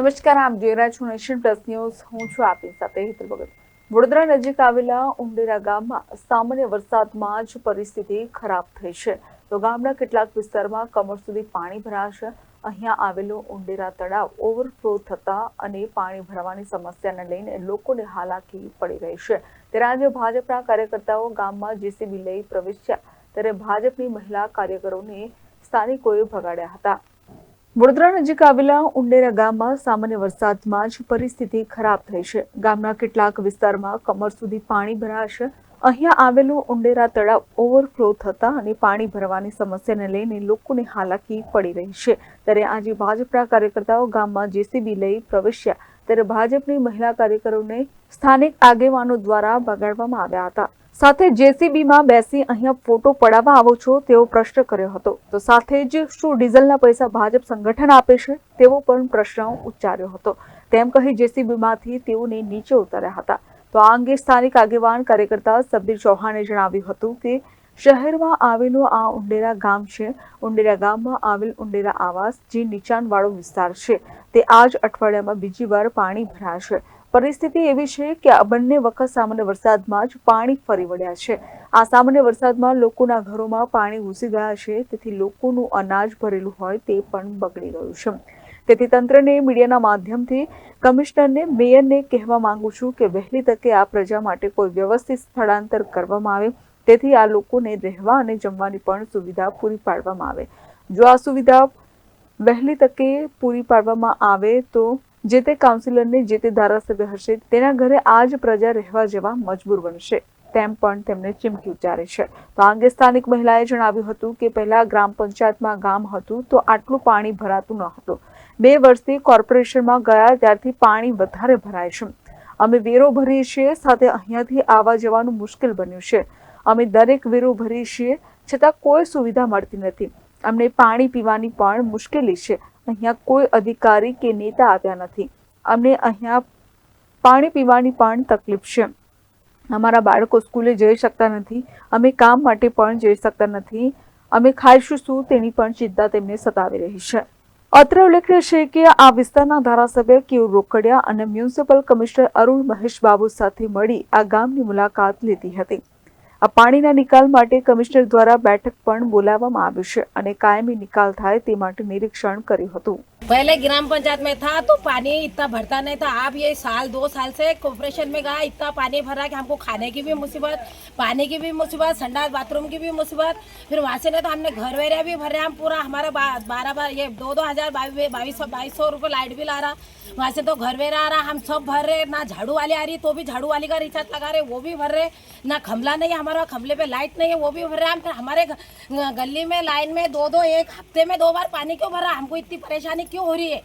નમસ્કાર, આપ જોઈ રહ્યા છો નેશન પ્લસ ન્યૂઝ. હું છું આપની સાથે હેતલ ભગત. વડોદરા નજીક આવેલા ઉંડેરા ગામમાં સામાન્ય વરસાદમાં જ પરિસ્થિતિ ખરાબ થઈ છે. તો ગામના કેટલાક વિસ્તારમાં કમર સુધી પાણી ભરાશે. અહીંયા આવેલું ઉંડેરા તળાવ ઓવરફ્લો થતા અને પાણી ભરવાની સમસ્યાને લઈને લોકોને હાલાકી પડી રહી છે. ત્યારે આજે ભાજપના કાર્યકર્તાઓ ગામમાં જેસીબી લઈ પ્રવેશ્યા. ત્યારે ભાજપની મહિલા કાર્યકરોને સ્થાનિકોએ ભગાડ્યા હતા. વડોદરા નજીક આવેલા ઉંડેરા ગામમાં સામાન્ય વરસાદમાં જ પરિસ્થિતિ ખરાબ થઈ છે. ગામના કેટલાક વિસ્તારમાં કમર સુધી પાણી ભરાશે. અહીંયા આવેલું ઉંડેરા તળાવ ઓવરફ્લો થતા અને પાણી ભરવાની સમસ્યાને લઈને લોકોને હાલાકી પડી રહી છે. ત્યારે આજે ભાજપના કાર્યકર્તાઓ ગામમાં જેસીબી લઈ પ્રવેશ્યા. ત્યારે ભાજપની મહિલા કાર્યકરોને સ્થાનિક આગેવાનો દ્વારા બગાડવામાં આવ્યા હતા. સાથે જેસીબીમાં બેસી અહીંયા ફોટો પડાવવા આવો છો તેવો પ્રશ્ન કર્યો હતો. તો સાથે જ શું ડીઝલના પૈસા ભાજપ સંગઠન આપે છે તેવો પણ પ્રશ્ન ઉચ્ચાર્યો હતો. તેમ કહી જેસીબીમાંથી તેઓને નીચે ઉતાર્યા હતા. તો આ અંગે સ્થાનિક આગેવાન કાર્યકર્તા સબીર ચૌહાણે જણાવ્યું હતું કે, શહેરમાં આવેલું આ ઉંડેરા ગામ છે. ઉંડેરા ગામમાં આવેલ ઉંડેરા આવાસ, જે નીચાણવાળો વિસ્તાર છે. તે આ જ અઠવાડિયામાં બીજી વાર પાણી ભરાશે. પરિસ્થિતિ એવી છે કે આ બંને વખત સામાન્ય વરસાદમાં જ પાણી ફરી વળ્યા છે. આ સામાન્ય વરસાદમાં લોકોના ઘરોમાં પાણી ઘૂસી ગયા છે, તેથી લોકોનું અનાજ ભરેલું હોય તે પણ બગડી ગયું છે. તેથી તંત્રને મીડિયાના માધ્યમથી કમિશનરને, મેયરને કહેવા માંગુ છું કે વહેલી તકે આ પ્રજા માટે કોઈ વ્યવસ્થિત સ્થળાંતર કરવામાં આવે. તેથી આ લોકોને રહેવા અને જમવાની પણ સુવિધા પૂરી પાડવામાં આવે. જો આ સુવિધા વહેલી તકે પૂરી પાડવામાં આવે તો જે તે કાઉન્સિલરને જે તે ધારાસભ્ય હશે, તેના ઘરે આ જ પ્રજા રહેવા જેવા મજબૂર બનશે, તેમ પણ તેમને ચીમકી ઉચ્ચારે છે. તો આ અંગે સ્થાનિક મહિલાએ જણાવ્યું હતું કે પહેલા ગ્રામ પંચાયતમાં ગામ હતું, તો આટલું પાણી ભરાતું ન હતું. બે વર્ષથી કોર્પોરેશનમાં ગયા, ત્યારથી પાણી વધારે ભરાય છે. અમે વેરો ભરીએ છીએ, સાથે અહીંયાથી આવવા જવાનું મુશ્કેલ બન્યું છે. અમે દરેક વેરો ભરીએ છીએ, છતાં કોઈ સુવિધા મળતી નથી. અમને પાણી પીવાની પણ મુશ્કેલી છે. અહીંયા કોઈ અધિકારી કે નેતા આવ્યા નથી. અમને અહીંયા પાણી પીવાની પણ તકલીફ છે. અમારા બાળકો સ્કૂલે જઈ શકતા નથી. અમે કામ માટે પણ જઈ શકતા નથી. અમે ખાઈશું શું તેની પણ ચિંતા તેમને સતાવી રહી છે. અત્રે ઉલ્લેખનીય છે કે આ વિસ્તારના ધારાસભ્ય કેયુર રોકડિયા અને મ્યુનિસિપલ કમિશનર અરુણ મહેશ બાબુ સાથે મળી આ ગામની મુલાકાત લીધી હતી. આ પાણીના નિકાલ માટે કમિશનર દ્વારા બેઠક પણ બોલાવવામાં આવી છે અને કાયમી નિકાલ થાય તે માટે નિરીક્ષણ કર્યું હતું. पहले ग्राम पंचायत में था तो पानी इतना भरता नहीं था। आप ये साल, दो साल से कॉर्पोरेशन में गया इतना पानी भरा कि हमको खाने की भी मुसीबत, पानी की भी मुसीबत, संडास बाथरूम की भी मुसीबत। फिर वहाँ से नहीं तो हमने घर वेरिया भी भर रहे हम पूरा हमारा बारह बार, ये दो दो हज़ार बाईस सौ बाईस सौ रुपये लाइट बिल आ रहा। वहाँ से तो घर वेरा आ रहा, हम सब भर रहे, ना झाड़ू वाली आ रही तो भी झाड़ू वाली का रिचार्ज लगा रहे, वो भी भर रहे। ना खमला नहीं है हमारा खमले पे लाइट नहीं है, वो भी भर रहे। हम फिर हमारे गली में लाइन में दो दो, एक हफ़्ते में दो बार पानी क्यों भर? रहा हमको इतनी परेशानी क्यों हो रही है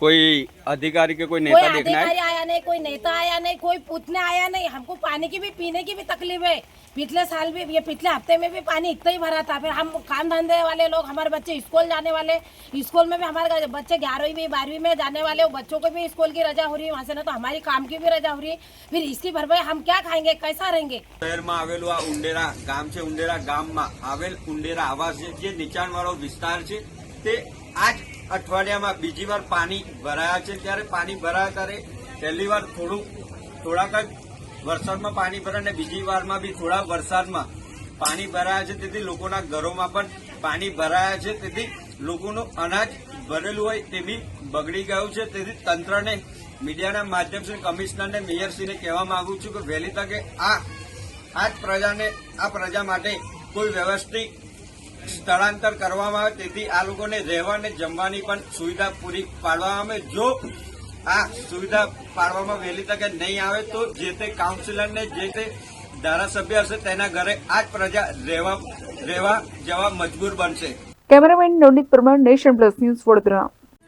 कोई अधिकारी के कोई कोई नेता देखना अधिकारी है आया नहीं कोई नेता आया नहीं कोई पूछने आया नहीं हमको पानी की भी पीने की भी तकलीफ है पिछले साल भी ये पिछले हफ्ते में भी पानी इतना ही भरा था फिर हम काम धंधे वाले लोग हमारे बच्चे स्कूल जाने वाले स्कूल में भी हमारे बच्चे ग्यारहवीं बारहवीं में जाने वाले वो बच्चों को भी स्कूल की रजा हो रही है वहाँ से ना तो हमारी काम की भी रजा हो रही है फिर इसकी भरपाई हम क्या खाएंगे कैसा रहेंगे શહેરમાં આવેલું આ ઉંડેરા ગામ છે ઉંડેરા ગામમાં આવેલ ઉંડેરા આવાસ છે જે નીચાણવાળો વિસ્તાર છે તે આ જ અઠવાડિયામાં બીજી વાર પાણી ભરાયા છે. ત્યારે પાણી ભરાયા ત્યારે પહેલી વાર થોડું, થોડાક જ વરસાદમાં પાણી ભરાય અને બીજી વારમાં બી થોડા વરસાદમાં પાણી ભરાયા છે. તેથી લોકોના ઘરોમાં પણ પાણી ભરાયા છે. તેથી લોકોનું અનાજ ભરેલું હોય તે બી બગડી ગયું છે. તેથી તંત્રને, મીડિયાના માધ્યમથી કમિશનરને મેયરશ્રીને કહેવા માંગુ છું કે વહેલી તકે આ આ પ્રજાને, આ પ્રજા માટે કોઈ વ્યવસ્થિત સ્થળાંતર કરવામાં આવે, તેથી આ લોકોને રહેવા અને જમવાની પણ સુવિધા પૂરી પાડવામાં આવે. જો આ સુવિધા પાડવામાં વહેલી તકે નહીં આવે, તો જે તે કાઉન્સિલરને, જે તે ધારાસભ્ય હશે, તેના ઘરે આ જ પ્રજા રહેવા રહેવા જવા મજબૂર બનશે. Cameraman Navneet Parmar, Nation Plus News Vadodara.